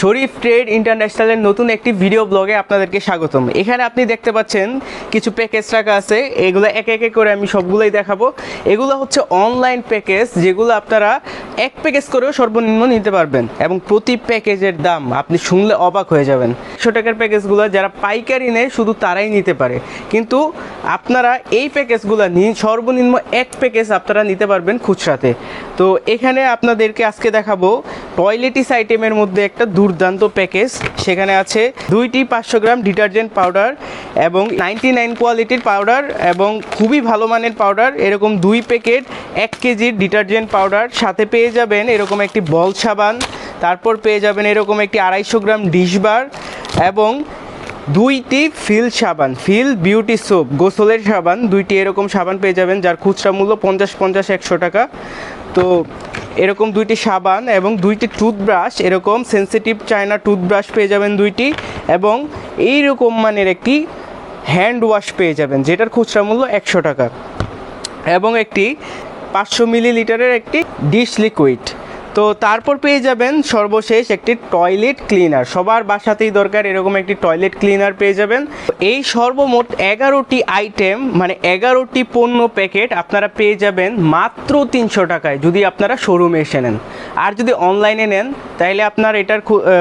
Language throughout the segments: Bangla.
শরীফ ট্রেড ইন্টারন্যাশনালের নতুন একটি ভিডিও ব্লগে আপনাদেরকে স্বাগতম। এখানে আপনি দেখতে পাচ্ছেন কিছু প্যাকেজ রাখা আছে। এগুলো একে একে করে আমি সবগুলোই দেখাবো। এগুলো হচ্ছে অনলাইন প্যাকেজ যেগুলো আপনারা এক প্যাকেজ করেও সর্বনিম্ন নিতে পারবেন এবং প্রতি প্যাকেজের দাম আপনি শুনলে অবাক হয়ে যাবেন। একশো টাকার প্যাকেজগুলো যারা পাইকারি নেয় শুধু তারাই নিতে পারে। কিন্তু আপনারা এই প্যাকেজগুলো নিয়ে সর্বনিম্ন এক প্যাকেজ আপনারা নিতে পারবেন খুচরাতে। তো এখানে আপনাদেরকে আজকে দেখাবো টয়লেটিস আইটেমের মধ্যে একটা দুর্দান্ত প্যাকেজ। সেখানে আছে দুইটি পাঁচশো গ্রাম ডিটারজেন্ট পাউডার এবং নাইনটি নাইন কোয়ালিটির পাউডার এবং খুবই ভালো মানের পাউডার। এরকম দুই প্যাকেট, এক কেজির ডিটারজেন্ট পাউডার। সাথে পেয়ে যাবেন এরকম একটি বল সাবান। তারপর পেয়ে যাবেন এরকম একটি আড়াইশো গ্রাম ডিশ বার এবং দুইটি ফিল সাবান, ফিল বিউটি সোপ, গোসলের সাবান, দুইটি এরকম সাবান পেয়ে যাবেন যার খুচরা মূল্য পঞ্চাশ পঞ্চাশ, একশো টাকা। তো এরকম দুইটি সাবান এবং দুইটি টুথব্রাশ, এরকম সেন্সিটিভ চায়না টুথব্রাশ পেয়ে যাবেন দুইটি এবং এইরকম মানের একটি হ্যান্ড ওয়াশ পেয়ে যাবেন, যেটার খুচরা মূল্য একশো টাকা। এবং একটি পাঁচশো মিলিলিটারের একটি ডিশ লিকুইড তো তারপর পেয়ে যাবেন সর্বশেষ একটি টয়লেট ক্লিনার সবার বাসাতেই দরকার এরকম একটি টয়লেট ক্লিনার পেয়ে যাবেন। এই সর্বমোট এগারোটি আইটেম মানে এগারোটি পণ্য প্যাকেট আপনারা পেয়ে যাবেন মাত্র তিনশো টাকায়, যদি আপনারা শোরুমে এসে নেন। আর যদি অনলাইনে নেন তাহলে আপনার এটার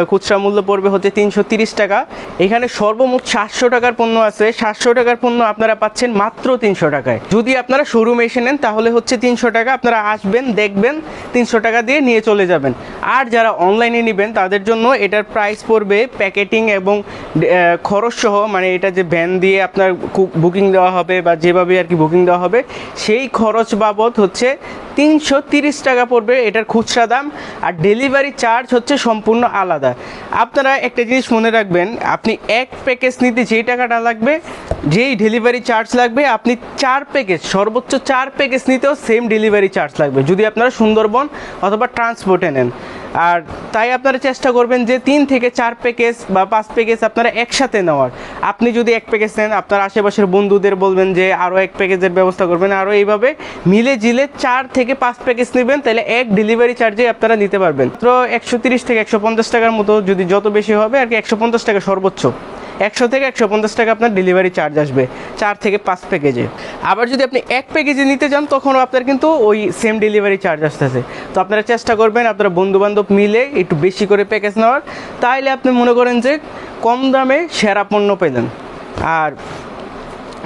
খুচরা মূল্য পড়বে হচ্ছে তিনশো টাকা। এখানে সর্বমোট সাতশো টাকার পণ্য আছে। সাতশো টাকার পণ্য আপনারা পাচ্ছেন মাত্র তিনশো টাকায়। যদি আপনারা শোরুমে এসে নেন, তাহলে হচ্ছে তিনশো টাকা আপনারা আসবেন, দেখবেন, তিনশো টাকা দিয়ে নিয়ে চলে যাবেন। আর যারা অনলাইনে নেবেন, তাদের জন্য এটার প্রাইস পড়বে প্যাকেটিং এবং খরচ সহ মানে এটা যে ভ্যান দিয়ে আপনার বুকিং দেওয়া হবে বা যেভাবে আর কি বুকিং দেওয়া হবে, সেই খরচ বাবদ হচ্ছে তিনশো তিরিশ টাকা পড়বে এটার খুচরা দাম আর ডেলিভারি চার্জ হচ্ছে সম্পূর্ণ আলাদা। আপনারা একটা জিনিস মনে রাখবেন, আপনি এক প্যাকেজ নিতে যেই টাকাটা লাগবে, যেই ডেলিভারি চার্জ লাগবে, আপনি চার প্যাকেজ, সর্বোচ্চ চার প্যাকেজ নিতেও সেম ডেলিভারি চার্জ লাগবে। যদি আপনারা সুন্দরবন অথবা ট্রান্সপোর্টে নেন। আর তাই আপনারা চেষ্টা করবেন যে তিন থেকে চার প্যাকেজ বা পাঁচ প্যাকেজ আপনারা একসাথে নেওয়ার। আপনি যদি এক প্যাকেজ নেন, আপনার আশেপাশের বন্ধুদের বলবেন যে আরও এক প্যাকেজের ব্যবস্থা করবেন। আরও এইভাবে মিলে জিলে চার থেকে পাঁচ প্যাকেজ নেবেন, তাহলে এক ডেলিভারি চার্জে আপনারা নিতে পারবেন। তো একশো থেকে একশো পঞ্চাশ টাকার মতো যদি যত বেশি হবে, আর কি একশো পঞ্চাশ টাকা সর্বোচ্চ। একশো থেকে একশো পঞ্চাশ টাকা আপনার ডেলিভারি চার্জ আসবে, চার থেকে পাঁচ প্যাকেজে আবার যদি আপনি এক প্যাকেজে নিতে যান, তখনও আপনার কিন্তু ওই সেম ডেলিভারি চার্জ আসতেছে। তো আপনারা চেষ্টা করবেন আপনারা বন্ধুবান্ধব মিলে একটু বেশি করে প্যাকেজ নেওয়ার। তাহলে আপনি মনে করেন যে কম দামে সেরা পণ্য পেলেন। আর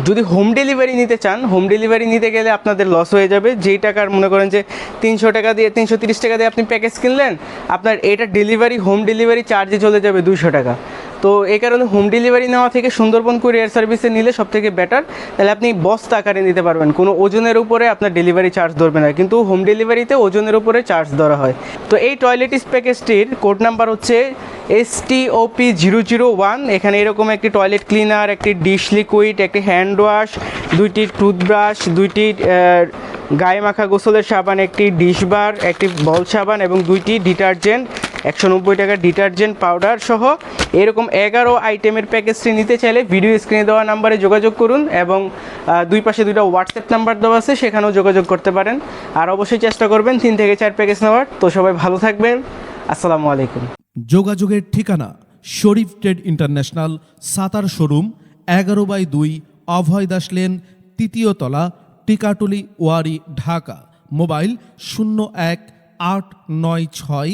যদি হোম ডেলিভারি নিতে চান হোম ডেলিভারি নিতে গেলে আপনাদের লস হয়ে যাবে। যেই টাকার মনে করেন যে তিনশো টাকা দিয়ে, তিনশো তিরিশ টাকা দিয়ে আপনি প্যাকেজ কিনলেন, আপনার এটা ডেলিভারি হোম ডেলিভারি চার্জে চলে যাবে দুশো টাকা। তো এই কারণে হোম ডেলিভারি নেওয়া থেকে সুন্দরবন কুরিয়ার সার্ভিসে নিলে সব থেকে বেটার তাহলে আপনি বস্তা আকারে নিতে পারবেন। কোনো ওজনের উপরে আপনার ডেলিভারি চার্জ ধরবে না। কিন্তু হোম ডেলিভারিতে ওজনের উপরে চার্জ ধরা হয়। তো এই টয়লেটিস প্যাকেজটির কোড নাম্বার হচ্ছে S T O P zero zero one এখানে এরকম একটি টয়লেট ক্লিনার একটি ডিশ লিকুইড একটি হ্যান্ড ওয়াশ দুইটি টুথব্রাশ দুইটি গায়ে মাখা গোসলের সাবান, একটি ডিশ বার একটি বল সাবান এবং দুইটি ডিটারজেন্ট একশো নব্বই টাকার ডিটারজেন্ট পাউডার সহ এরকম এগারো আইটেমের প্যাকেজটি নিতে চাইলে ভিডিও স্ক্রিনে দেওয়া নাম্বারে যোগাযোগ করুন এবং দুই পাশে দুইটা হোয়াটসঅ্যাপ নাম্বার দেওয়া আছে, সেখানেও যোগাযোগ করতে পারেন। আর অবশ্যই চেষ্টা করবেন তিন থেকে চার প্যাকেজ নেওয়ার। তো সবাই ভালো থাকবেন। আসসালামু আলাইকুম। যোগাযোগের ঠিকানা Sharif trade international, Sattar showroom, এগারো বাই দুই, অভয় দাস লেন, তৃতীয় তলা, টিকাটুলি, ওয়ারি, ঢাকা। মোবাইল শূন্য এক আট নয় ছয়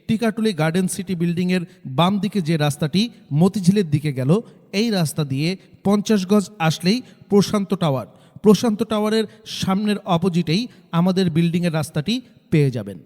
টিকাটুলি গার্ডেন সিটি বিল্ডিংয়ের বাম দিকে যে রাস্তাটি মতিঝিলের দিকে গেল, এই রাস্তা দিয়ে পঞ্চাশ গজ আসলেই প্রশান্ত টাওয়ার। প্রশান্ত টাওয়ারের সামনের অপোজিটেই আমাদের বিল্ডিংয়ের রাস্তাটি পেয়ে যাবেন।